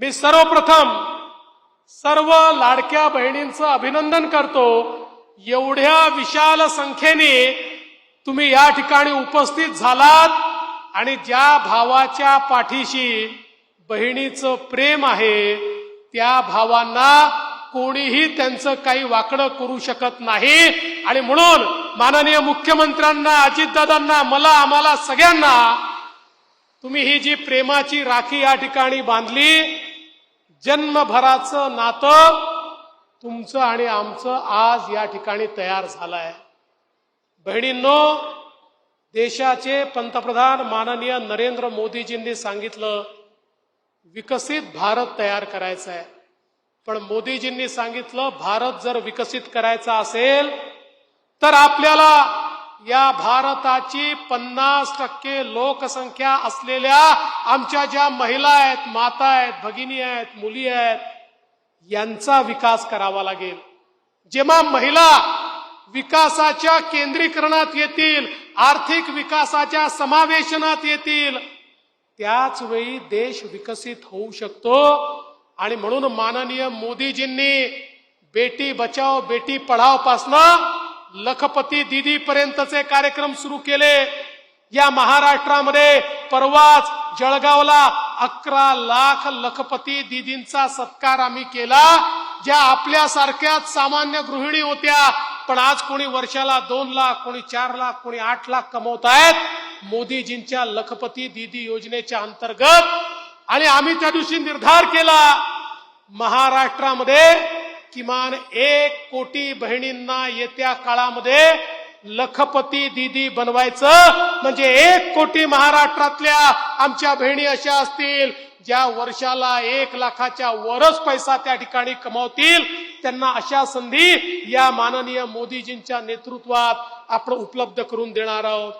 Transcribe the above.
मी सर्वप्रथम सर्व लाडक्या बहिणींचं अभिनंदन करतो. एवढ्या विशाल संख्येने तुम्ही या ठिकाणी उपस्थित झालात आणि ज्या भावाच्या पाठीशी बहिणीचं प्रेम आहे त्या भावांना कोणीही त्यांचं काही वाकडं करू शकत नाही. आणि म्हणून माननीय मुख्यमंत्र्यांना अजितदादांना मला आम्हाला सगळ्यांना तुम्ही ही जी प्रेमाची राखी या ठिकाणी बांधली जन्मभराचं नातं तुमचं आणि आमचं आज या ठिकाणी तयार झालं आहे बहिणींनो देशाचे पंतप्रधान माननीय नरेंद्र मोदीजींनी सांगितलं विकसित भारत तयार करायचा आहे पण मोदीजींनी सांगितलं भारत जर विकसित करायचा असेल तर आपल्याला या भारताची पन्नास टक्के लोकसंख्या असलेल्या आमच्या ज्या महिला आहेत माता आहेत भगिनी आहेत मुली आहेत यांचा विकास करावा लागेल. जेव्हा महिला विकासाच्या केंद्रीकरणात येतील आर्थिक विकासाच्या समावेशनात येतील त्याच वेळी देश विकसित होऊ शकतो. आणि म्हणून माननीय मोदीजींनी बेटी बचाओ बेटी पढाओ पासनं लखपती दिदी पर्यंतचे कार्यक्रम सुरू केले. या महाराष्ट्रामध्ये परवाच जळगावला अकरा लाख लखपती दिदींचा सत्कार आम्ही केला ज्या आपल्यासारख्याच सामान्य गृहिणी होत्या. पण आज कोणी वर्षाला दोन लाख कोणी चार लाख कोणी आठ लाख कमवत आहेत मोदीजींच्या लखपती दिदी योजनेच्या अंतर्गत आणि आम्ही त्या दिवशी निर्धार केला महाराष्ट्रामध्ये किमान एक कोटी बहिणींना येत्या काळामध्ये लखपती दिदी बनवायचं. म्हणजे एक कोटी महाराष्ट्रातल्या आमच्या बहिणी अशा असतील ज्या वर्षाला एक लाखाच्या वरच पैसा त्या ठिकाणी कमावतील. त्यांना अशा संधी या माननीय मोदीजींच्या नेतृत्वात आपण उपलब्ध करून देणार आहोत.